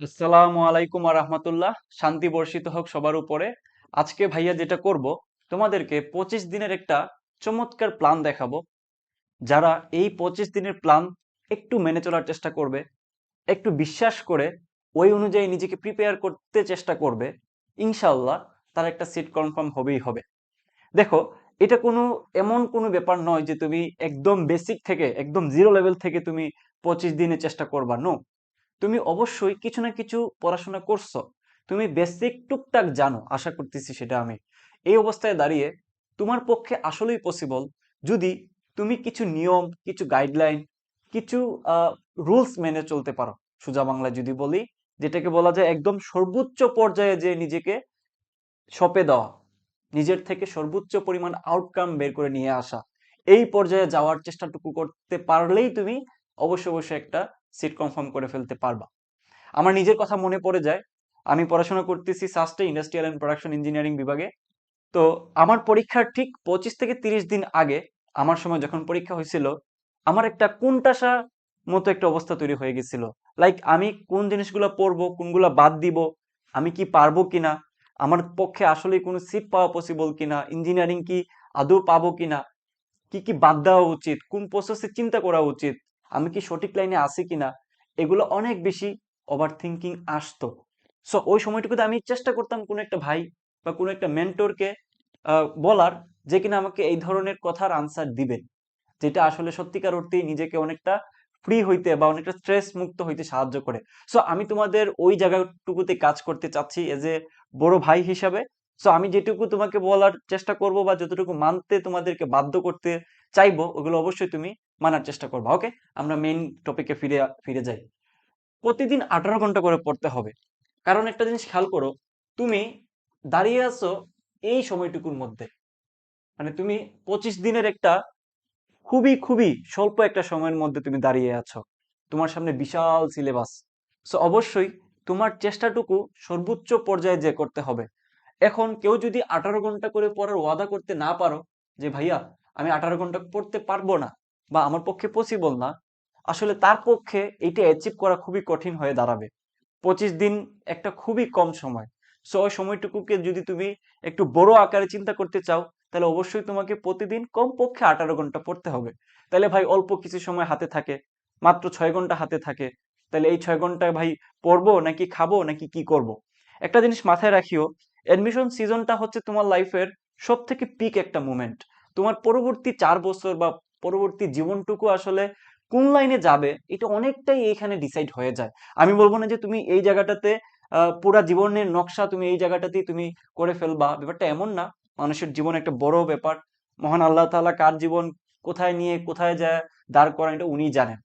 আসসালামু আলাইকুম রহমতুল্লাহ। শান্তি বর্ষিত হোক সবার উপরে। আজকে ভাইয়া যেটা করব, তোমাদেরকে পঁচিশ দিনের একটা চমৎকার প্ল্যান দেখাবো। যারা এই পঁচিশ দিনের প্ল্যান একটু মেনে চলার চেষ্টা করবে, একটু বিশ্বাস করে ওই অনুযায়ী নিজেকে প্রিপেয়ার করতে চেষ্টা করবে ইনশাল্লাহ তার একটা সিট কনফার্ম হবেই হবে। দেখো, এটা কোনো, এমন কোনো ব্যাপার নয় যে তুমি একদম বেসিক থেকে, একদম জিরো লেভেল থেকে তুমি পঁচিশ দিনে চেষ্টা করবা। নো তুমি অবশ্যই কিছু না কিছু পড়াশোনা করছ। তুমি বেসিক টুকটাক জানো, আশা করতেছি সেটা আমি। এই অবস্থায় দাঁড়িয়ে তোমার পক্ষে আসলেই পসিবল যদি তুমি কিছু নিয়ম, কিছু গাইডলাইন কিছু রুলস মেনে চলতে পারো। সোজা বাংলায় যদি বলি, যেটাকে বলা যায় একদম সর্বোচ্চ পর্যায়ে যে নিজেকে সপে দেওয়া, নিজের থেকে সর্বোচ্চ পরিমাণ আউটকাম বের করে নিয়ে আসা, এই পর্যায়ে যাওয়ার চেষ্টাটুকু করতে পারলেই তুমি অবশ্য অবশ্যই একটা সিট কনফার্ম করে ফেলতে পারবা। আমার নিজের কথা মনে পড়ে যায়। আমি পড়াশোনা করতেছি সাস্টে ইন্ডাস্ট্রিয়াল অ্যান্ড প্রোডাকশন ইঞ্জিনিয়ারিং বিভাগে। তো আমার পরীক্ষার ঠিক পঁচিশ থেকে তিরিশ দিন আগে আমার সময় যখন পরীক্ষা হয়েছিল, আমার একটা কোনটাসা মতো একটা অবস্থা তৈরি হয়ে গেছিল। লাইক আমি কোন জিনিসগুলো পড়ব, কোনগুলো বাদ দিব, আমি কি পারব কিনা, আমার পক্ষে আসলে কোনো সিট পাওয়া পসিবল কিনা ইঞ্জিনিয়ারিং কি আদৌ পাবো কিনা, কি কি বাদ দেওয়া উচিত, কোন প্রসেসে চিন্তা করা উচিত আমি কি সঠিক লাইনে আছি কিনা, এগুলো অনেক বেশি ওভার থিঙ্কিং আসতো। সো ওই সময়টুকুতে আমি চেষ্টা করতাম কোনো একটা ভাই বা কোনো একটা মেন্টরকে বলার যে কিনা আমাকে এই ধরনের কথার আনসার দিবেন যেটা আসলে সত্যিকার অর্থেই নিজেকে অনেকটা ফ্রি হইতে বা অনেকটা স্ট্রেস মুক্ত হইতে সাহায্য করে। সো আমি তোমাদের ওই জায়গাটুকুতে কাজ করতে চাচ্ছি এজ এ বড় ভাই হিসাবে। সো আমি যেটুকু তোমাকে বলার চেষ্টা করব বা যতটুকু মানতে তোমাদেরকে বাধ্য করতে চাইব, ওগুলো অবশ্যই তুমি মানার চেষ্টা করবা ওকে আমরা মেইন টপিকে ফিরে ফিরে যাই। প্রতিদিন আঠারো ঘণ্টা করে পড়তে হবে। কারণ একটা জিনিস খেয়াল করো, তুমি দাঁড়িয়ে আছো এই সময়টুকুর মধ্যে। মানে তুমি পঁচিশ দিনের একটা খুবই খুবই স্বল্প একটা সময়ের মধ্যে তুমি দাঁড়িয়ে আছো। তোমার সামনে বিশাল সিলেবাস সো অবশ্যই তোমার চেষ্টাটুকু সর্বোচ্চ পর্যায়ে যে করতে হবে এখন কেউ যদি আঠারো ঘণ্টা করে পড়ার ওয়াদা করতে না পারো যে, ভাইয়া, আমি আঠারো ঘণ্টা পড়তে পারব না বা আমার পক্ষে পসিবল না, আসলে তার পক্ষে এইটা অ্যাচিভ করা খুবই কঠিন হয়ে দাঁড়াবে। পঁচিশ দিন একটা খুবই কম সময়। সো ওই সময়টুকুকে যদি তুমি একটু বড় আকারে চিন্তা করতে চাও, তাহলে অবশ্যই তোমাকে প্রতিদিন কম পক্ষে আঠারো ঘণ্টা পড়তে হবে। তাহলে ভাই অল্প কিছু সময় হাতে থাকে, মাত্র ছয় ঘণ্টা হাতে থাকে। তাহলে এই ছয় ঘণ্টা ভাই পড়ব নাকি খাব নাকি কি করব। একটা জিনিস মাথায় রাখিও অ্যাডমিশন সিজনটা হচ্ছে তোমার লাইফের সব থেকে পিক একটা মুমেন্ট তোমার পরবর্তী চার বছর বা পরবর্তী জীবনটুকু আসলে কোন লাইনে যাবে, এটা অনেকটাই এখানে ডিসাইড হয়ে যায়। আমি বলব না যে তুমি এই জায়গাটাতে পুরা জীবনের নকশা তুমি এই জায়গাটাতেই তুমি করে ফেলবা, ব্যাপারটা এমন না। মানুষের জীবন একটা বড় ব্যাপার। মহান আল্লাহ তাআলা কার জীবন কোথায় নিয়ে, কোথায় যায়, দাঁড় করান এটা উনি জানেন।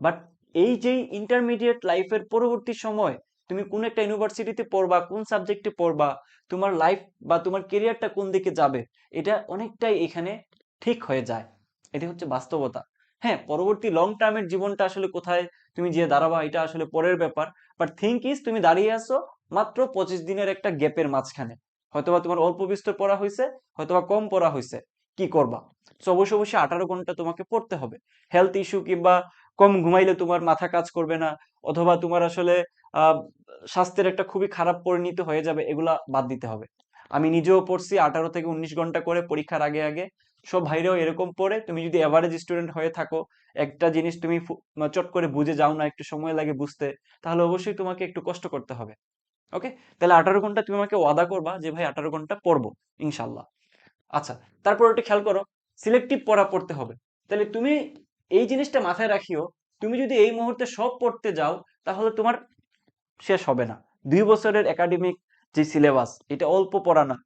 বাট এই যে ইন্টারমিডিয়েট লাইফের পরবর্তী সময় তুমি কোন একটা ইউনিভার্সিটিতে পড়বা, কোন সাবজেক্টে পড়বা, তোমার লাইফ বা তোমার কেরিয়ারটা কোন দিকে যাবে, এটা অনেকটাই এখানে ঠিক হয়ে যায়। এটা হচ্ছে বাস্তবতা। হ্যাঁ পরবর্তী লং টার্মের জীবনটা আসলে কোথায়, তুমি যে দাঁড়াবা, এটা আসলে পরের ব্যাপার। বাট থিঙ্ক ইজ তুমি দাঁড়িয়ে আছো মাত্র পঁচিশ দিনের একটা গ্যাপের মাঝখানে। হয়তোবা তোমার অল্প বিস্তর পড়া হয়েছে, হয়তোবা কম পড়া হয়েছে। কি করবা? সো অবশ্যই অবশ্যই আঠারো ঘণ্টা তোমাকে পড়তে হবে। হেলথ ইস্যু কিংবা কম ঘুমাইলে তোমার মাথা কাজ করবে না, অথবা তোমার আসলে স্বাস্থ্যের একটা খুবই খারাপ পরিণতি হয়ে যাবে, এগুলা বাদ দিতে হবে। আমি নিজেও পড়ছি আঠারো থেকে উনিশ ঘণ্টা করে পরীক্ষার আগে আগে। সব ভাইরাও এরকম পড়ে, তুমি যদি এভারেজ স্টুডেন্ট হয়ে থাকো, একটা জিনিস তুমি চট করে বুঝে যাও না, একটু সময় লাগে বুঝতে, তাহলে অবশ্যই তোমাকে একটু কষ্ট করতে হবে। ওকে? তাহলে আঠারো ঘণ্টা তুমি আমাকে ওয়াদা করবা যে, ভাই, আঠারো ঘণ্টা পড়ব, ইনশাল্লাহ। আচ্ছা তারপর একটু খেয়াল করো সিলেক্টিভ পড়া পড়তে হবে। তাহলে তুমি এই জিনিসটা মাথায় রাখিও, তুমি যদি এই মুহূর্তে সব পড়তে যাও, তাহলে তোমার শেষ হবে না। দুই বছরের একাডেমিক যে সিলেবাস এটা অল্প পড়া না।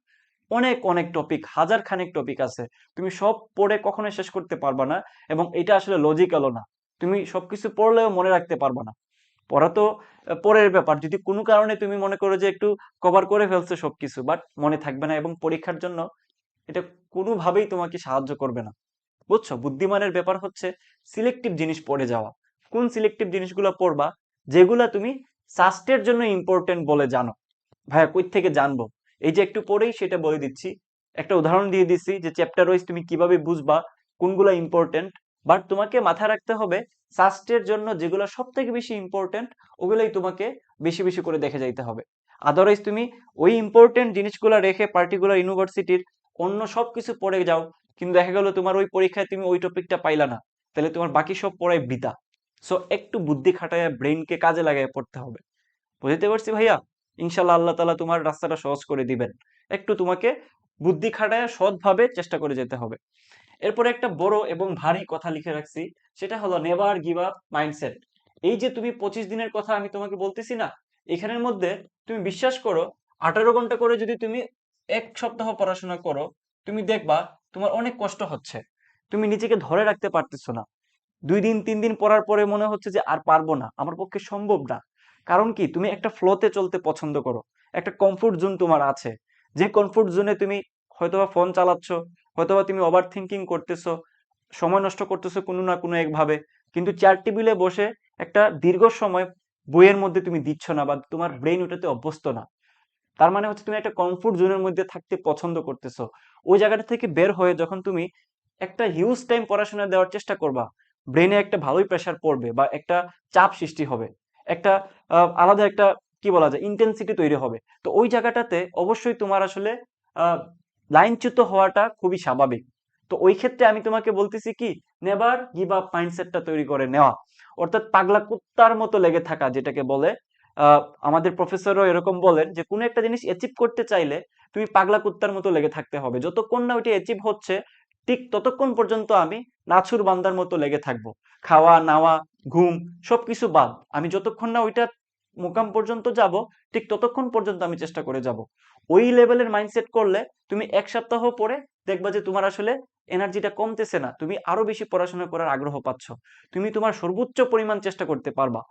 অনেক অনেক টপিক হাজার খানেক টপিক আছে। তুমি সব পড়ে কখনো শেষ করতে পারবা না এবং এটা আসলে লজিক্যালও না। তুমি সবকিছু পড়লেও মনে রাখতে পারবা না। পড়া তো পরের ব্যাপার। যদি কোনো কারণে তুমি মনে করো যে একটু কভার করে ফেলছো সবকিছু বাট মনে থাকবে না এবং পরীক্ষার জন্য এটা কোনোভাবেই তোমাকে সাহায্য করবে না। বুঝছ? বুদ্ধিমানের ব্যাপার হচ্ছে সিলেক্টিভ জিনিস পড়ে যাওয়া। কোন সিলেক্টিভ জিনিসগুলো পড়বা? যেগুলা তুমি সাস্টের জন্য ইম্পর্টেন্ট বলে জানো। ভাইয়া, কই থেকে জানব? এই যে একটু পরেই সেটা বলে দিচ্ছি। একটা উদাহরণ দিয়ে দিচ্ছি যে চ্যাপ্টার ওয়াইজ তুমি কীভাবে বুঝবা কোনগুলা ইম্পর্টেন্ট বাট তোমাকে মাথায় রাখতে হবে সাস্টের জন্য যেগুলো সব থেকে বেশি ইম্পর্টেন্ট ওগুলোই তোমাকে বেশি বেশি করে দেখে যাইতে হবে। আদারওয়াইজ তুমি ওই ইম্পর্টেন্ট জিনিসগুলো রেখে পার্টিকুলার ইউনিভার্সিটির অন্য সব কিছু পড়ে যাও কিন্তু দেখা গেল তোমার ওই পরীক্ষায় তুমি ওই টপিকটা পাইলা না। তাহলে তোমার বাকি সব পড়াই বৃথা। সো একটু বুদ্ধি খাটায় ব্রেনকে কাজে লাগায় পড়তে হবে। বুঝতে পারছি ভাইয়া? ইনশাল্লাহ আল্লাহ তালা তোমার রাস্তাটা সহজ করে দিবেন। একটু তোমাকে বুদ্ধি খাটায় সৎভাবে চেষ্টা করে যেতে হবে। এরপরে একটা বড় এবং ভারী কথা লিখে রাখছি, সেটা হলো নেভার গিভ আপ মাইন্ডসেট এই যে তুমি পঁচিশ দিনের কথা আমি তোমাকে বলতেছি না, এখানের মধ্যে তুমি বিশ্বাস করো, আঠারো ঘণ্টা করে যদি তুমি এক সপ্তাহ পড়াশোনা করো, তুমি দেখবা তোমার অনেক কষ্ট হচ্ছে। তুমি নিজেকে ধরে রাখতে পারতেছো না। দুই দিন, তিন দিন পড়ার পরে মনে হচ্ছে যে আর পারব না। আমার পক্ষে সম্ভব না। কারণ কি? তুমি একটা ফ্লোতে চলতে পছন্দ করো। একটা কমফোর্ট জোন তোমার আছে। যে কমফোর্ট জোনে তুমি হয়তোবা ফোন চালাচ্ছ, হয়তোবা তুমি ওভার থিঙ্কিং করতেছো, সময় নষ্ট করতেছো কোনো না কোনো একভাবে। কিন্তু চেয়ার টেবিলে বসে একটা দীর্ঘ সময় বইয়ের মধ্যে তুমি দিচ্ছ না বা তোমার ব্রেন ওটাতে অভ্যস্ত না। তার মানে হচ্ছে তুমি একটা কমফোর্ট জোনের মধ্যে থাকতে পছন্দ করতেছো। ওই জায়গাটা থেকে বের হয়ে যখন তুমি একটা হিউজ টাইম পড়াশোনা দেওয়ার চেষ্টা করবা ব্রেনে একটা ভালোই প্রেশার পড়বে বা একটা চাপ সৃষ্টি হবে, একটা আলাদা একটা কি বলা যায় ইন্টেন্সিটি তৈরি হবে। তো ওই জায়গাটাতে অবশ্যই তোমার আসলে লাইনচ্যুত হওয়াটা খুবই স্বাভাবিক। তো ওই ক্ষেত্রে আমি তোমাকে বলতেছি কি নেভার গিভ আপ মাইন্ডসেটটা তৈরি করে নেওয়া। অর্থাৎ পাগলা কুত্তার মতো লেগে থাকা, যেটাকে বলে আমাদের প্রফেসরও এরকম বলেন যে, কোনো একটা জিনিস অ্যাচিভ করতে চাইলে তুমি পাগলা কুত্তার মতো লেগে থাকতে হবে। যতক্ষণ না ওইটা অ্যাচিভ হচ্ছে, ঠিক ততক্ষণ পর্যন্ত আমি নাছুর বান্দার মতো লেগে থাকব। খাওয়া, নাওয়া, ঘুম, সবকিছু বাদ। আমি যতক্ষণ না ওইটা মোকাম পর্যন্ত যাব, ঠিক ততক্ষণ পর্যন্ত আমি চেষ্টা করে যাব। ওই লেভেলের মাইন্ডসেট করলে তুমি এক সপ্তাহ পরে দেখবা যে, তোমার আসলে এনার্জিটা কমতেছে না। তুমি আরও বেশি পড়াশোনা করার আগ্রহ পাচ্ছ। তুমি তোমার সর্বোচ্চ পরিমাণ চেষ্টা করতে পারবা।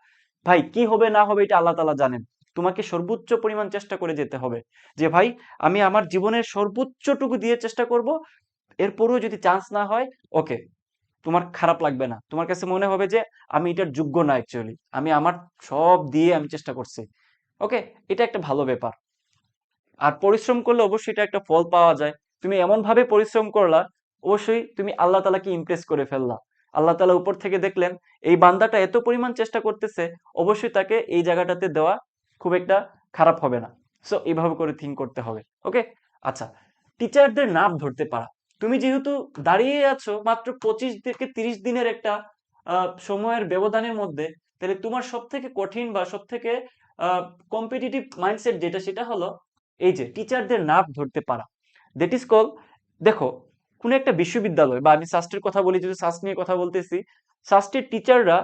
ভাই, কি হবে না হবে এটা আল্লাহ তালা জানেন। তোমাকে সর্বোচ্চ পরিমাণ চেষ্টা করে যেতে হবে। যে ভাই, আমি আমার জীবনের সর্বোচ্চটুকু দিয়ে চেষ্টা করব, এরপরেও যদি চান্স না হয় ওকে তোমার খারাপ লাগবে না। তোমার কাছে মনে হবে যে আমি এটার যোগ্য না অ্যাকচুয়ালি আমি আমার সব দিয়ে আমি চেষ্টা করছি। ওকে এটা একটা ভালো ব্যাপার। আর পরিশ্রম করলে অবশ্যই এটা একটা ফল পাওয়া যায়। তুমি এমন ভাবে পরিশ্রম করলা, অবশ্যই তুমি আল্লাহ তালাকে ইমপ্রেস করে ফেললা। আল্লাহ তালা উপর থেকে দেখলেন, এই বান্দাটা এত পরিমাণ চেষ্টা করতেছে, অবশ্যই তাকে এই জায়গাটাতে দেওয়া খুব একটা খারাপ হবে না। সো এইভাবে করে থিঙ্ক করতে হবে ওকে আচ্ছা টিচারদের নাম ধরতে পারা। তুমি যেহেতু দাঁড়িয়ে আছো মাত্র পঁচিশ থেকে তিরিশ দিনের একটা সময়ের ব্যবধানের মধ্যে, তাহলে তোমার সব থেকে কঠিন বা সব থেকে কম্পিটিটিভ মাইন্ডসেট যেটা সেটা হলো, এই যে টিচারদের নাম ধরতে পারা। দ্যাট ইজ কল দেখো কোন একটা বিশ্ববিদ্যালয়, বা আমি শাস্ত্রের কথা বলি যদি শাস্ত্র নিয়ে কথা বলতেছি, শাস্ত্রের টিচাররা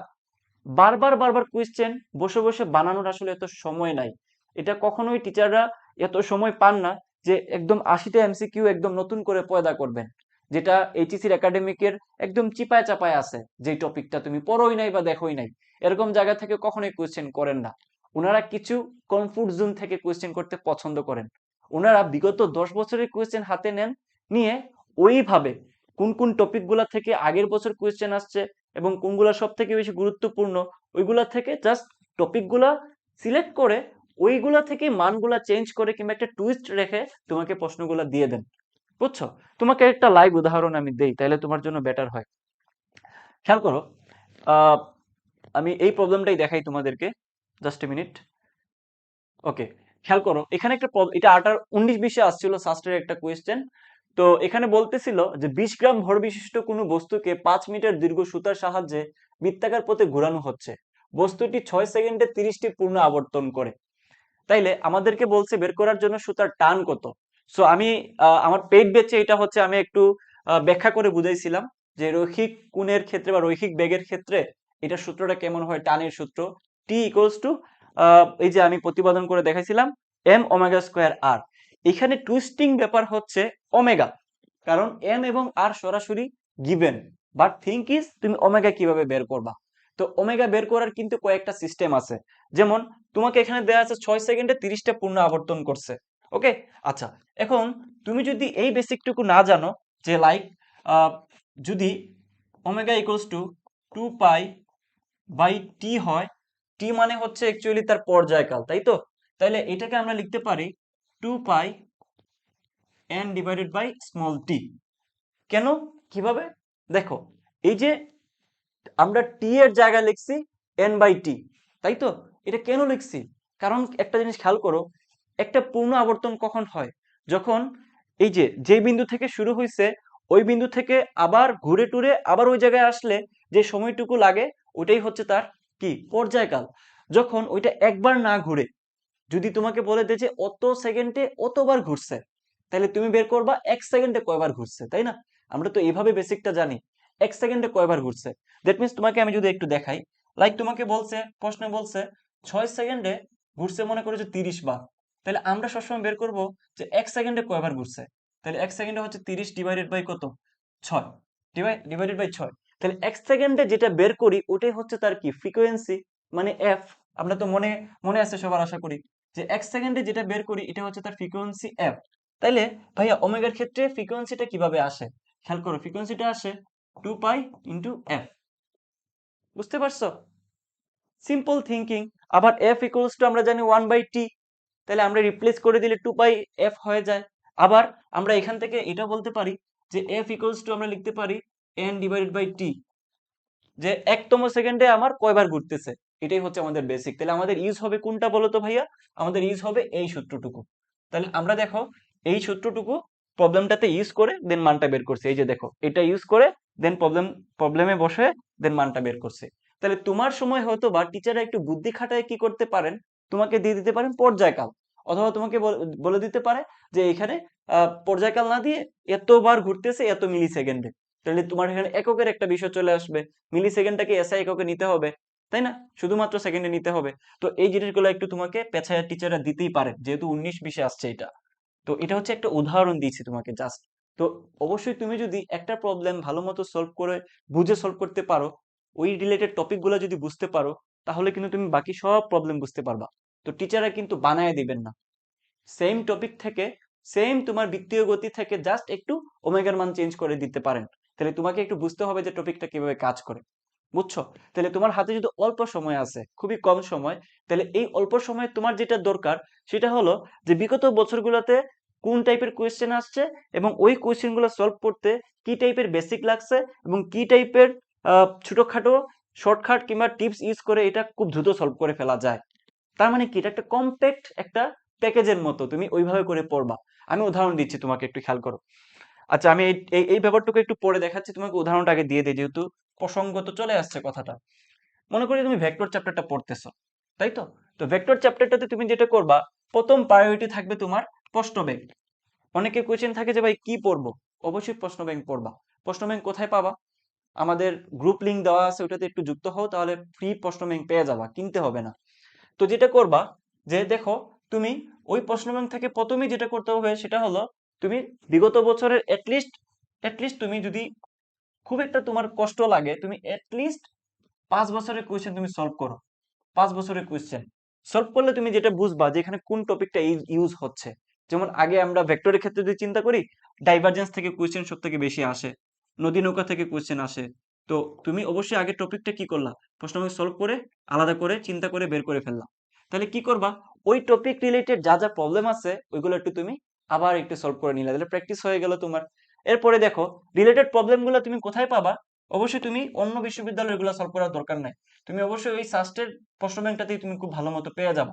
বারবার বারবার কোয়েশ্চেন বসে বসে বানানোর আসলে এত সময় নাই। এটা কখনোই টিচাররা এত সময় পান না যে একদম আশিটা এমসিকিউ একদম নতুন করে পয়দা করবেন, যেটা এইচএসির একাডেমিকের একদম চিপায় চাপায় আছে যে টপিকটা তুমি পড়োই নাই বা দেখোই নাই। এরকম জায়গা থেকে কখনোই কোয়েশ্চেন করেন না। ওনারা কিছু কমফোর্ট জোন থেকে কোয়েশ্চেন করতে পছন্দ করেন। ওনারা বিগত দশ বছরের কোয়েশ্চেন হাতে নেন, নিয়ে ওইভাবে কোন কোন টপিকগুলা থেকে আগের বছর কোয়েশ্চেন আসছে এবং কোনগুলা সব থেকে বেশি গুরুত্বপূর্ণ, ওইগুলা থেকে জাস্ট টপিকগুলা সিলেক্ট করে ওইগুলা থেকে মানগুলা চেঞ্জ করে কিংবা একটা টুইস্ট রেখে তোমাকে প্রশ্নগুলা দিয়ে দেন। বুঝছ? তোমাকে একটা লাইভ উদাহরণ আমি দেই তাহলে তোমার জন্য বেটার হয়। খেয়াল করো আমি এই প্রবলেমটাই দেখাই তোমাদেরকে জাস্ট এ মিনিট ওকে খেয়াল করো, এখানে একটা এটা আটার উনিশ বিশে আসছিল শাস্ত্রের একটা কোয়েশ্চেন তো এখানে বলতেছিল যে বিশ গ্রাম ভর বিশিষ্ট কোনো বস্তুকে পাঁচ মিটার দীর্ঘ সুতার সাহায্যে বৃত্তাকার পথে ঘোরানো হচ্ছে। বস্তুটি ছয় সেকেন্ডে তিরিশটি পূর্ণ আবর্তন করে। তাইলে আমাদেরকে বলছে বের করার জন্য সুতার টান কত? সো আমি আমার পেট বেচে এটা হচ্ছে আমি একটু ব্যাখ্যা করে বুঝাইছিলাম যে রৈখিক কোণের ক্ষেত্রে বা রৈখিক বেগের ক্ষেত্রে এটা সূত্রটা কেমন হয়? টানের সূত্র টি ইকুয়ালস টু এই যে আমি প্রতিপাদন করে দেখাইছিলাম এম ওমেগা স্কোয়ার আর এখানে টুইস্টিং ব্যাপার হচ্ছে ওমেগা কারণ এম এবং আর সরাসরি গিভেন বাট থিঙ্ক ইজ তুমি ওমেগা কীভাবে বের করবা? তো ওমেগা বের করার কিন্তু কয়েকটা সিস্টেম আছে। যেমন, তোমাকে এখানে দেওয়া আছে ছয় সেকেন্ডে তিরিশটা পূর্ণ আবর্তন করছে। ওকে আচ্ছা এখন তুমি যদি এই বেসিকটুকু না জানো, যে লাইক যদি omega equals to two pi by T হয় টি মানে হচ্ছে অ্যাকচুয়ালি তার পর্যায়কাল, তাই তো? তাহলে এটাকে আমরা লিখতে পারি two pi N divided by small T কেন? কীভাবে? দেখো, এই যে আমরা টি এর জায়গায় লিখছি এন বাই টি তাই তো? এটা কেন লিখছি? কারণ একটা জিনিস খেয়াল করো, একটা পূর্ণ আবর্তন কখন হয়? যখন এই যে যে বিন্দু থেকে শুরু হয়েছে ওই বিন্দু থেকে আবার ঘুরে টুরে আবার ওই জায়গায় আসলে যে সময়টুকু লাগে ওটাই হচ্ছে তার কি? পর্যায়কাল। যখন ওইটা একবার না ঘুরে যদি তোমাকে বলে দেয় যে অত সেকেন্ডে অতবার ঘুরছে, তাহলে তুমি বের করবা এক সেকেন্ডে কয়বার ঘুরছে, তাই না? আমরা তো এইভাবে বেসিকটা জানি, এক সেকেন্ডে কয়বার ঘুরছে। দ্যাট মিনস তোমাকে আমি যদি একটু দেখাই লাইক তোমাকে বলছে, প্রশ্নে বলছে, ছয় সেকেন্ডে ঘুরছে মনে করো যে তিরিশ বার, তাহলে আমরা সবসময় বের করব যে এক সেকেন্ডে কয়বার ঘুরছে, তাহলে এক সেকেন্ডে হচ্ছে তিরিশ ডিভাইডেড বাই কত? ছয় ডিভাইডেড বাই ছয়, তাহলে এক সেকেন্ডে যেটা বের করি ওটাই হচ্ছে তার কি? ফ্রিকোয়েন্সি মানে এফ আমরা তো মনে মনে আছে সবার আশা করি যে এক সেকেন্ডে যেটা বের করি এটা হচ্ছে তার ফ্রিকোয়েন্সি এফ তাইলে ভাইয়া ওমেগার ক্ষেত্রে ফ্রিকোয়েন্সিটা কীভাবে আসে? খেয়াল করো ফ্রিকোয়েন্সিটা আসে টু পাই ইন্টু এফ বুঝতে পারছ? সিম্পল থিঙ্কিং আবার এফ ইকুয়ালস টু আমরা জানি ওয়ান বাই টি তাহলে আমরা রিপ্লেস করে দিলে টু পাই এফ হয়ে যায়। আবার আমরা এখান থেকে এটা বলতে পারি যে এফ ইকুয়ালস টু আমরা লিখতে পারি এন ডিভাইডেড বাই টি যে একতম সেকেন্ডে আমার কয়বার ঘুরতেছে? এটাই হচ্ছে আমাদের বেসিক তাহলে আমাদের ইউজ হবে কোনটা বলো তো ভাইয়া? আমাদের ইউজ হবে এই সূত্রটুকু। তাহলে আমরা দেখো, এই সূত্রটুকু প্রবলেমটাতে ইউজ করে দেন মানটা বের করছে। এই যে দেখো, এটা ইউজ করে দেন প্রবলেম প্রবলেমে বসে দেন মানটা বের করছে। তাহলে তোমার সময় হয়তো বা টিচাররা একটু বুদ্ধি খাটায় কি করতে পারেন? তোমাকে দিয়ে দিতে পারেন পর্যায়কাল। অথবা তোমাকে বল- দিতে পারে যে এখানে পর্যায়কাল না দিয়ে এতবার ঘুরতেছে এত মিলি সেকেন্ডে তাহলে তোমার এখানে এককের একটা বিষয় চলে আসবে। মিলি সেকেন্ডটাকে এসআই এককে নিতে হবে। তাই না? শুধুমাত্র সেকেন্ডে নিতে হবে। তো এই জিনিসগুলো একটু তোমাকে পেছায়া টিচাররা দিতেই পারে যেহেতু উনিশ বিশে আসছে এটা। তো এটা হচ্ছে একটা উদাহরণ দিয়েছি তোমাকে জাস্ট তো অবশ্যই তুমি যদি একটা প্রবলেম ভালো মতো সলভ করে, বুঝে সলভ করতে পারো, ওই রিলেটেড টপিকগুলো যদি বুঝতে পারো, তাহলে কিন্তু তুমি বাকি সব প্রবলেম বুঝতে পারবা। তো টিচাররা কিন্তু বানায় দিবেন না। সেম টপিক থেকে সেম তোমার বৃত্তীয় গতি থেকে জাস্ট একটু ওমেগার মান চেঞ্জ করে দিতে পারেন। তাহলে তোমাকে একটু বুঝতে হবে যে টপিকটা কীভাবে কাজ করে। বুঝছ? তাহলে তোমার হাতে যদি অল্প সময় আছে, খুবই কম সময়, তাহলে এই অল্প সময়ে তোমার যেটা দরকার, সেটা হলো যে বিগত বছরগুলোতে কোন টাইপের কোয়েশ্চেন আসছে এবং ওই কোয়েশ্চেনগুলো সলভ করতে কি টাইপের বেসিক লাগছে এবং কি টাইপের ছোটখাটো শর্টকাট কিংবা টিপস ইউজ করে এটা খুব দ্রুত সলভ করে ফেলা যায়। তার মানে কি? এটা একটা কম্প্যাক্ট একটা প্যাকেজের মতো, তুমি ওইভাবে করে পড়বা। আমি উদাহরণ দিচ্ছি তোমাকে একটু খেয়াল করো। আচ্ছা আমি এই, এই- ব্যাপারটুকু একটু পড়ে দেখাচ্ছি, তোমাকে উদাহরণটা আগে দিয়ে দিই, যেহেতু প্রসঙ্গত চলে আসছে কথাটা। মনে করি তুমি ভেক্টর চ্যাপ্টারটা পড়তেছো, তাই তো? তো ভেক্টর চ্যাপ্টারটাতে তুমি যেটা করবা, প্রথম প্রায়োরিটি থাকবে তোমার প্রশ্ন ব্যাংক অনেকে কোয়েশ্চেন থাকে যে ভাই, কি পড়ব? অবশ্যই প্রশ্ন ব্যাংক পড়বা। প্রশ্ন ব্যাংক কোথায় পাবা? আমাদের গ্রুপ লিংক দেওয়া আছে, ওটাতে একটু যুক্ত হও, তাহলে ফ্রি প্রশ্ন ব্যাংক পেয়ে যাবা, কিনতে হবে না। তো যেটা করবা, যে দেখো, তুমি ওই প্রশ্ন ব্যাংক থেকে প্রথমেই যেটা করতে হবে, সেটা হলো, তুমি বিগত বছরের অ্যাটলিস্ট অ্যাটলিস্ট তুমি যদি খুব একটা তোমার কষ্ট লাগে, তুমি অ্যাটলিস্ট পাঁচ বছরের কোয়েশ্চেন তুমি সলভ করো। পাঁচ বছরের কোয়েশ্চেন সলভ করলে তুমি যেটা বুঝবা যে এখানে কোন টপিকটা ইউজ হচ্ছে। যেমন আগে আমরা ভেক্টরের ক্ষেত্রে যদি চিন্তা করি ডাইভারজেন্স থেকে কোয়েশ্চেন সব থেকে বেশি আসে, নদী নৌকা থেকে কোয়েশ্চেন আসে। তো তুমি অবশ্যই আগে টপিকটা কি করলা? প্রশ্ন সলভ করে, আলাদা করে, চিন্তা করে, বের করে ফেললাম তাহলে কি করবা? ওই টপিক রিলেটেড যা যা প্রবলেম আছে, ওইগুলো একটু তুমি আবার একটু সলভ করে নিলে। তাহলে প্র্যাকটিস হয়ে গেল তোমার। এরপরে দেখো রিলেটেড প্রবলেমগুলো তুমি কোথায় পাবা? অবশ্যই তুমি অন্য বিশ্ববিদ্যালয় এগুলো সলভ করার দরকার নাই। তুমি অবশ্যই ওই সাস্টের প্রশ্ন ব্যাংকটাতেই তুমি খুব ভালো মতো পেয়ে যাবা।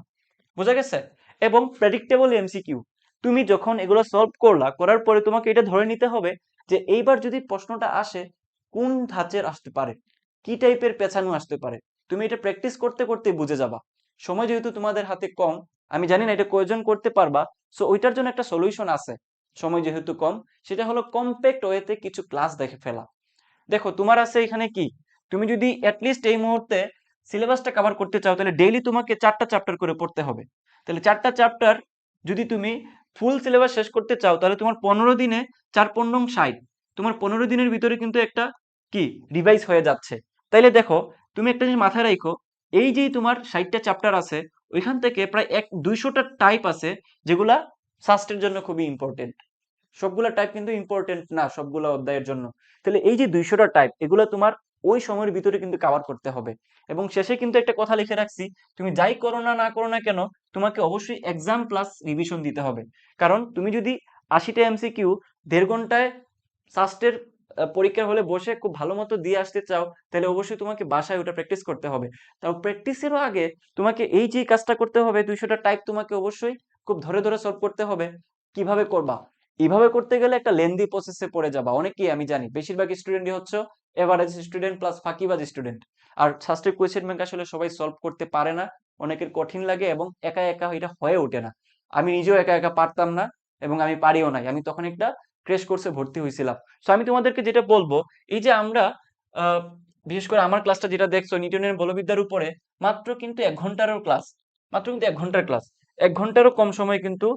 বোঝা গেছে? এবং প্রেডিক্টেবল এমসিকিউ তুমি যখন এগুলো সলভ করলা, করার পরে তোমাকে এটা ধরে নিতে হবে যে এইবার যদি প্রশ্নটা আসে, কোন ধাঁচের আসতে পারে? কি টাইপের পেছানো আসতে পারে? তুমি এটা প্র্যাকটিস করতে করতে বুঝে যাবা। সময় যেহেতু তোমাদের হাতে কম, আমি জানি না এটা কয়জন করতে পারবা সো ওইটার জন্য একটা সলিউশন আছে। সময় যেহেতু কম, সেটা হলো কম্প্যাক্ট ওয়েতে কিছু ক্লাস দেখে ফেলা। দেখো, তোমার আছে এখানে কি? তুমি যদি অ্যাটলিস্ট এই মুহূর্তে সিলেবাসটা কভার করতে চাও, তাহলে ডেইলি তোমাকে চারটা চ্যাপ্টার করে পড়তে হবে। তাহলে চারটা চ্যাপ্টার যদি তুমি ফুল সিলেবাস শেষ করতে চাও, তাহলে তোমার পনেরো দিনে চার পনেরো ষাট। তোমার পনেরো দিনের ভিতরে কিন্তু একটা কি? রিভাইজ হয়ে যাচ্ছে। তাইলে দেখো, তুমি একটা জিনিস মাথায় রাখো এই যে তোমার ষাটটা চ্যাপ্টার আছে, ওইখান থেকে প্রায় এক দুইশোটা টাইপ আছে, যেগুলা সাস্টের জন্য খুবই ইম্পর্টেন্ট সবগুলা টাইপ কিন্তু ইম্পর্টেন্ট না সবগুলা অধ্যায়ের জন্য। তাহলে এই যে দুইশোটা টাইপ এগুলো তোমার ওই সময়ের ভিতরে কিন্তু কাভার করতে হবে। এবং শেষে কিন্তু একটা কথা লিখে রাখছি তুমি যাই করো না না করো না কেন তোমাকে অবশ্যই এক্সাম প্লাস রিভিশন দিতে হবে। কারণ তুমি যদি আশিটা এমসিকিউ দেড় ঘন্টায় সাস্টের আহ, পরীক্ষার হলে বসে খুব ভালো মতো দিয়ে আসতে চাও তাহলে অবশ্যই তোমাকে বাসায় ওটা প্র্যাকটিস করতে হবে। তাও প্র্যাকটিসেরও আগে তোমাকে এই যে কাজটা করতে হবে দুইশোটা টাইপ তোমাকে অবশ্যই খুব ধরে ধরে সলভ করতে হবে। কীভাবে করবা? এইভাবে করতে গেলে একটা লেন্দি প্রসেসে পড়ে যাবা। অনেকেই আমি জানি, বেশিরভাগ স্টুডেন্টই হচ্ছে এভারেজ স্টুডেন্ট প্লাস ফাঁকিবাজ স্টুডেন্ট আর শাস্ত্রের কোয়েশ্চেন ব্যাংক আসলে সবাই সলভ করতে পারে না, অনেকের কঠিন লাগে এবং একা একা এটা হয়ে ওঠে না। আমি নিজেও একা একা পারতাম না এবং আমি পারিও নাই। আমি তখন একটা ক্রেশ কোর্সে ভর্তি হয়েছিলাম। তো আমি তোমাদেরকে যেটা বলব, এই যে আমরা বিশেষ করে আমার ক্লাসটা যেটা দেখছ নিউটনের বলবিদ্যার উপরে, মাত্র কিন্তু এক ঘন্টারও ক্লাস মাত্র কিন্তু এক ঘণ্টার ক্লাস এক ঘন্টারও কম সময় কিন্তু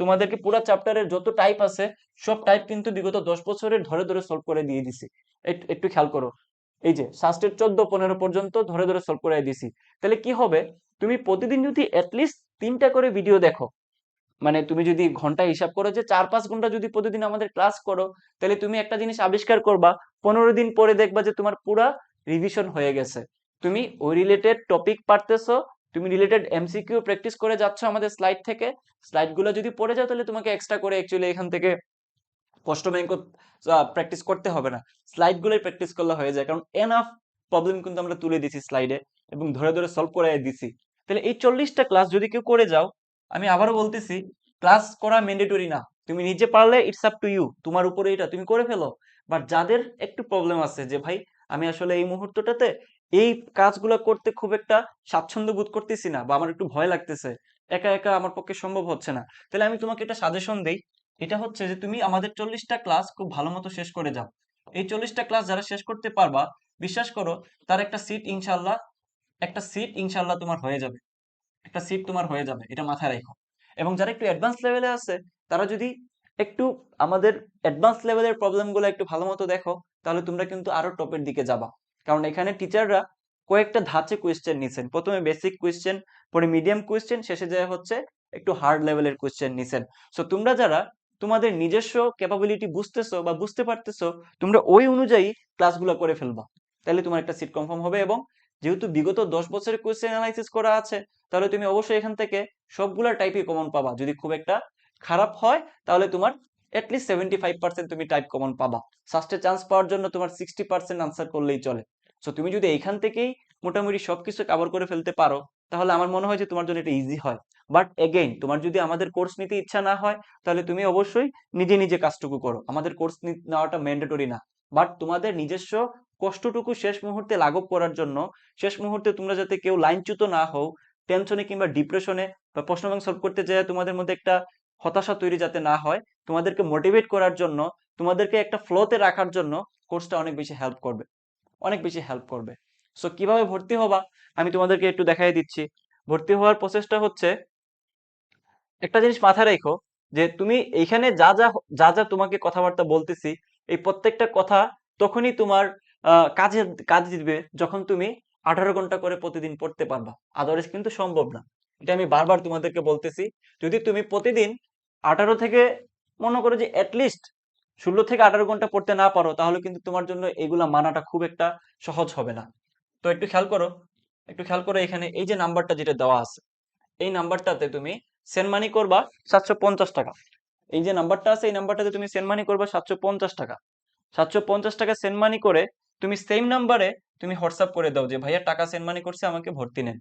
তোমাদেরকে পুরো চ্যাপ্টারের যত টাইপ আছে, সব টাইপ কিন্তু বিগত দশ বছরের ধরে ধরে সলভ করে দিয়ে দিছি। একটু খেয়াল করো। এই যে শাস্ত্রের চোদ্দ, পনেরো পর্যন্ত ধরে ধরে সলভ করে দিছি। তাহলে কি হবে? তুমি প্রতিদিন যদি অ্যাটলিস্ট তিনটা করে ভিডিও দেখো মানে তুমি যদি ঘণ্টা হিসাব করো যে চার, পাঁচ ঘণ্টা যদি প্রতিদিন আমাদের ক্লাস করো, তাহলে তুমি একটা জিনিস আবিষ্কার করবা, পনেরো দিন পরে দেখবা যে তোমার পুরা রিভিশন হয়ে গেছে। তুমি ওই রিলেটেড টপিক পারতেছো তুমি রিলেটেড এমসিকিউ প্র্যাকটিস করে যাচ্ছ আমাদের স্লাইড থেকে স্লাইডগুলো যদি পড়ে যাও তাহলে তোমাকে এক্সট্রা করে অ্যাকচুয়ালি এখান থেকে কষ্ট ব্যাংক প্র্যাকটিস করতে হবে না। স্লাইড গুলোই প্র্যাকটিস করলে হয়ে যায়, কারণ এনাফ প্রবলেম কিন্তু আমরা তুলে দিছি স্লাইডে এবং ধরে ধরে সলভ করে দিছি। তাহলে এই চল্লিশটা ক্লাস যদি কেউ করে যাও, আমি আবারও বলতেছি ক্লাস করা ম্যান্ডেটরি না। তুমি নিজে পারলে ইটস আপ টু ইউ তোমার উপরে এটা তুমি করে ফেলো। বাট যাদের একটু প্রবলেম আছে যে, ভাই, আমি আসলে এই মুহূর্তটাতে এই কাজগুলো করতে খুব একটা স্বাচ্ছন্দ্য বোধ করতেছি না বা আমার একটু ভয় লাগতেছে। একা একা আমার পক্ষে সম্ভব হচ্ছে না। তাহলে আমি তোমাকে একটা সাজেশন দেই। এটা হচ্ছে যে তুমি আমাদের চল্লিশটা ক্লাস খুব ভালো মতো শেষ করে যাও। এই চল্লিশটা ক্লাস যারা শেষ করতে পারবা, বিশ্বাস করো, তার একটা সিট ইনশাল্লাহ একটা সিট ইনশাল্লাহ তোমার হয়ে যাবে। একটা সিট তোমার হয়ে যাবে, এটা মাথায় রাখো। এবং যারা একটু অ্যাডভান্স লেভেলে আছে, তারা যদি একটু আমাদের অ্যাডভান্স লেভেলের প্রবলেমগুলো একটু ভালো মতো দেখো, তাহলে তোমরা কিন্তু আরও টপের দিকে যাবা। কারণ এখানে টিচাররা কয়েকটা ধাঁচে কোয়েশ্চেন নিছেন। প্রথমে বেসিক কোয়েশ্চেন পরে মিডিয়াম কোয়েশ্চেন শেষে যায় হচ্ছে একটু হার্ড লেভেলের কোয়েশ্চেন নিছেন। সো তোমরা যারা তোমাদের নিজস্ব ক্যাপাবিলিটি বুঝতেছো বা বুঝতে পারতেছো, তোমরা ওই অনুযায়ী ক্লাসগুলো করে ফেলবা। তাহলে তোমার একটা সিট কনফার্ম হবে এবং যেহেতু বিগত দশ বছরের কোয়েশ্চেন অ্যানালাইসিস করা আছে, তাহলে তুমি অবশ্যই এখান থেকে সবগুলা টাইপই কমন পাবা। যদি খুব একটা খারাপ হয়, তাহলে তোমার at least seventy five percent তুমি টাইপ কমন পাবা। সাস্টে চান্স পাওয়ার জন্য তোমার সিক্সটি পার্সেন্ট আনসার করলেই চলে। সো তুমি যদি এইখান থেকেই মোটামুটি সবকিছু কভার করে ফেলতে পারো, তাহলে আমার মনে হয় যে তোমার জন্য এটা ইজি হয়। বাট এগেইন তোমার যদি আমাদের কোর্স নিতে ইচ্ছা না হয়, তাহলে তুমি অবশ্যই নিজে নিজে কাজটুকু করো। আমাদের কোর্স নেওয়াটা ম্যান্ডেটরি না। বাট তোমাদের নিজস্ব কষ্টটুকু শেষ মুহূর্তে লাঘব করার জন্য, শেষ মুহূর্তে তোমরা যাতে কেউ লাইনচ্যুত না হও টেনশনে কিংবা ডিপ্রেশনে বা প্রশ্ন ব্যাংক সলভ করতে যায় তোমাদের মধ্যে একটা হতাশা তৈরি যাতে না হয়, তোমাদেরকে মোটিভেট করার জন্য, তোমাদেরকে একটা ফ্লোতে রাখার জন্য কোর্সটা অনেক বেশি হেল্প করবে। অনেক বেশি হেল্প করবে। সো কীভাবে ভর্তি হবা? আমি তোমাদেরকে একটু দেখাই দিচ্ছি। ভর্তি হওয়ার প্রসেসটা হচ্ছে, একটা জিনিস মাথায় রেখো যে তুমি এইখানে যা যা যা যা তোমাকে কথাবার্তা বলতেছি, এই প্রত্যেকটা কথা তখনই তোমার কাজে, কাজ দিবে যখন তুমি আঠারো ঘণ্টা করে প্রতিদিন পড়তে পারবা। আদারওয়াইজ কিন্তু সম্ভব না। এটা আমি বারবার তোমাদেরকে বলতেছি, যদি তুমি প্রতিদিন আঠারো থেকে মনে করো যে অ্যাটলিস্ট ষোলো থেকে আঠারো ঘণ্টা পড়তে না পারো, তাহলে কিন্তু তোমার জন্য এগুলা মানাটা খুব একটা সহজ হবে না। তো একটু খেয়াল করো, একটু খেয়াল করো এখানে এই যে নাম্বারটা যেটা দেওয়া আছে, এই নাম্বারটাতে তুমি সেন্ড মানি করবা সাতশো পঞ্চাশ টাকা। এই যে নাম্বারটা আছে, এই নাম্বারটাতে তুমি সেন্ড মানি করবা সাতশো পঞ্চাশ টাকা। সাতশো পঞ্চাশ টাকা সেন্ড মানি করে তুমি সেম নাম্বারে তুমি হোয়াটসঅ্যাপ করে দাও যে, ভাইয়া, টাকা সেন্ড মানি করছে, আমাকে ভর্তি নেন।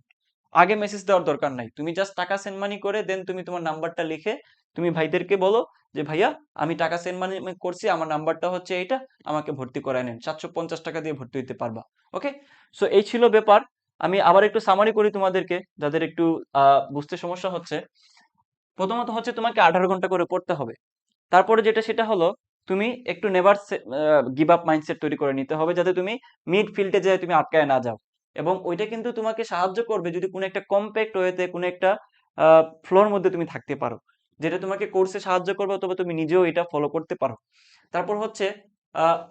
আগে মেসেজ দেওয়ার দরকার নাই। তুমি জাস্ট টাকা সেন্ড মানি করে দেন তুমি তোমার নাম্বারটা লিখে তুমি ভাইদেরকে বলো যে, ভাইয়া, আমি টাকা সেন্ড মানি করছি, আমার নাম্বারটা হচ্ছে এইটা, আমাকে ভর্তি করায় নেন। সাতশো পঞ্চাশ টাকা দিয়ে ভর্তি হতে পারবা। ওকে সো এই ছিল ব্যাপার। আমি আবার একটু সামারি করি তোমাদেরকে, যাদের একটু বুঝতে সমস্যা হচ্ছে। প্রথমত হচ্ছে তোমাকে আঠারো ঘণ্টা করে পড়তে হবে। তারপরে যেটা, সেটা হলো তুমি একটু নেভার গিভ আপ মাইন্ডসেট তৈরি করে নিতে হবে, যাতে তুমি মিড ফিল্ডে যেয়ে তুমি আটকায় না যাও। এবং ওইটা কিন্তু তোমাকে সাহায্য করবে যদি কোনো একটা কম্প্যাক্ট ওয়েতে কোনো একটা ফ্লোর মধ্যে তুমি থাকতে পারো। যেটা তোমাকে কোর্সে সাহায্য করবে অথবা তুমি নিজেও এটা ফলো করতে পারো। তারপর হচ্ছে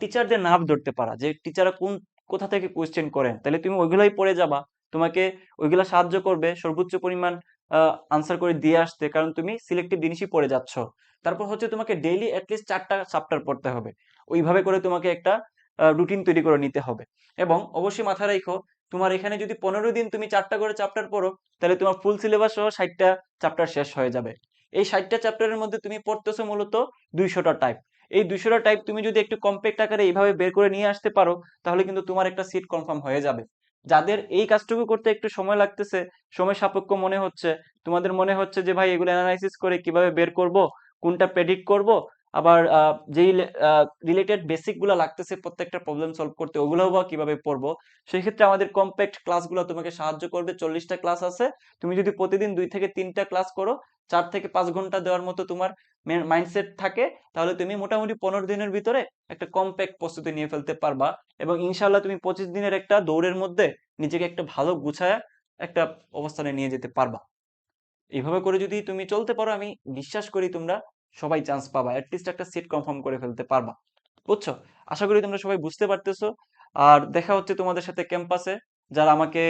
টিচারদের নাম ধরতে পারা যে টিচাররা কোন, কোথা থেকে কোয়েশ্চেন করেন। তাহলে তুমি ওইগুলোই পড়ে যাবা। তোমাকে ওইগুলা সাহায্য করবে, সর্বোচ্চ পরিমাণ আনসার করে দিয়ে আসতে। কারণ তুমি সিলেক্টিভ জিনিসই পড়ে যাচ্ছ। তারপর হচ্ছে তোমাকে ডেইলি অ্যাটলিস্ট চারটা চ্যাপ্টার পড়তে হবে। ওইভাবে করে তোমাকে একটা রুটিন তৈরি করে নিতে হবে। এবং অবশ্যই মাথায় রাখো তোমার এখানে যদি পনেরো দিন তুমি চারটা করে চ্যাপ্টার পড়ো, তাহলে তোমার ফুল সিলেবাস সহ ষাটটা চ্যাপ্টার শেষ হয়ে যাবে। এই ষাটটা চ্যাপ্টারের মধ্যে তুমি পড়তেছো মূলত দুইশোটা টাইপ এই দুইশোটা টাইপ তুমি যদি একটু কম্প্যাক্ট আকারে এইভাবে বের করে নিয়ে আসতে পারো, তাহলে কিন্তু তোমার একটা সিট কনফার্ম হয়ে যাবে। যাদের এই কাজটুকু করতে একটু সময় লাগতেছে, সময় সাপেক্ষ মনে হচ্ছে, তোমাদের মনে হচ্ছে যে ভাই এগুলো অ্যানালাইসিস করে কীভাবে বের করব, কোনটা প্রেডিক্ট করব আবার যেই রিলেটেড বেসিকগুলো লাগতেছে প্রত্যেকটা প্রবলেম সলভ করতে, ওগুলোও বা কীভাবে পড়ব? সেই ক্ষেত্রে আমাদের কম্প্যাক্ট ক্লাসগুলো তোমাকে সাহায্য করবে, চল্লিশটা ক্লাস আছে। তুমি যদি প্রতিদিন দুই থেকে তিনটা ক্লাস করো, চার থেকে পাঁচ ঘণ্টা দেওয়ার মতো তোমার মাইন্ডসেট থাকে, তাহলে তুমি মোটামুটি পনেরো দিনের ভিতরে একটা কম্প্যাক্ট প্রস্তুতি নিয়ে ফেলতে পারবা। এবং ইনশাল্লাহ তুমি পঁচিশ দিনের একটা দৌড়ের মধ্যে নিজেকে একটা ভালো গুছায় একটা অবস্থানে নিয়ে যেতে পারবা। এইভাবে করে যদি তুমি চলতে পারো, আমি বিশ্বাস করি তোমরা সবাই চান্স পাবা। অ্যাটলিস্ট একটা সিট কনফার্ম করে ফেলতে পারবা। বুঝছ? আশা করি তোমরা সবাই বুঝতে পারতেছো। আর দেখা হচ্ছে তোমাদের সাথে ক্যাম্পাসে যারা আমাকে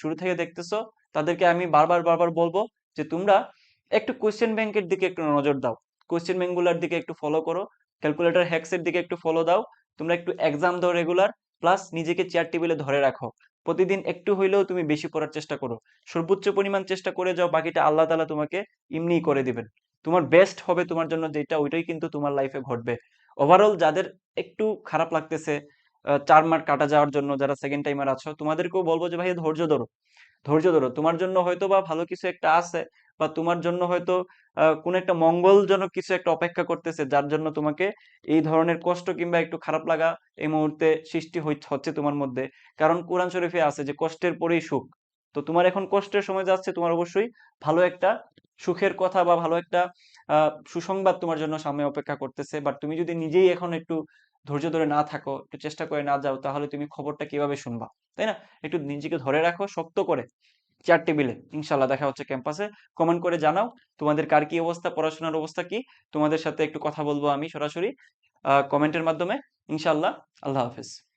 শুরু থেকে দেখতেছো, তাদেরকে আমি বারবার বারবার বলব যে তোমরা একটু কোয়েশ্চেন ব্যাংকের দিকে একটু নজর দাও। কোয়েশ্চেন ব্যাংকগুলোর দিকে একটু ফলো করো। ক্যালকুলেটর হ্যাক্সের দিকে একটু ফলো দাও। তোমরা একটু এক্সাম দাও রেগুলার প্লাস নিজেকে চেয়ার টেবিলে ধরে রাখো। প্রতিদিন একটু হইলেও তুমি বেশি পড়ার চেষ্টা করো। সর্বোচ্চ পরিমাণ চেষ্টা করে যাও, বাকিটা আল্লাহ তাআলা তোমাকে এমনিই করে দিবেন। তোমার বেস্ট হবে তোমার জন্য যেটা, ওইটাই কিন্তু তোমার লাইফে ঘটবে। ওভারঅল যাদের একটু খারাপ লাগতেছে চার মার্ক কাটা যাওয়ার জন্য যারা সেকেন্ড টাইমার আছো, তোমাদেরকেও বলব যে ভাই ধৈর্য ধরো। ধৈর্য ধরো। তোমার জন্য হয়তো বা ভালো কিছু একটা আছে, বা তোমার জন্য হয়তো কোনো একটা মঙ্গলজনক কিছু একটা অপেক্ষা করতেছে, যার জন্য তোমাকে এই ধরনের কষ্ট কিংবা একটু খারাপ লাগা এই মুহূর্তে সৃষ্টি হচ্ছে তোমার মধ্যে। কারণ কোরআন শরীফে আছে যে, কষ্টের পরেই সুখ। তো তোমার এখন কষ্টের সময় যাচ্ছে, তোমার অবশ্যই ভালো একটা সুখের কথা বা ভালো একটা সুসংবাদ তোমার জন্য সামনে অপেক্ষা করতেছে। বাট তুমি যদি নিজেই এখন একটু ধৈর্য ধরে না থাকো, একটু চেষ্টা করে না যাও, তাহলে তুমি খবরটা কীভাবে শুনবা? তাই না? একটু নিজেকে ধরে রাখো, শক্ত করে। চার টেবিলে ইনশাল্লাহ দেখা হচ্ছে ক্যাম্পাসে। কমেন্ট করে জানাও, তোমাদের কার কি অবস্থা, পড়াশোনার অবস্থা কি? তোমাদের সাথে একটু কথা বলব আমি সরাসরি কমেন্টের মাধ্যমে। ইনশাল্লাহ আল্লাহ হাফেজ।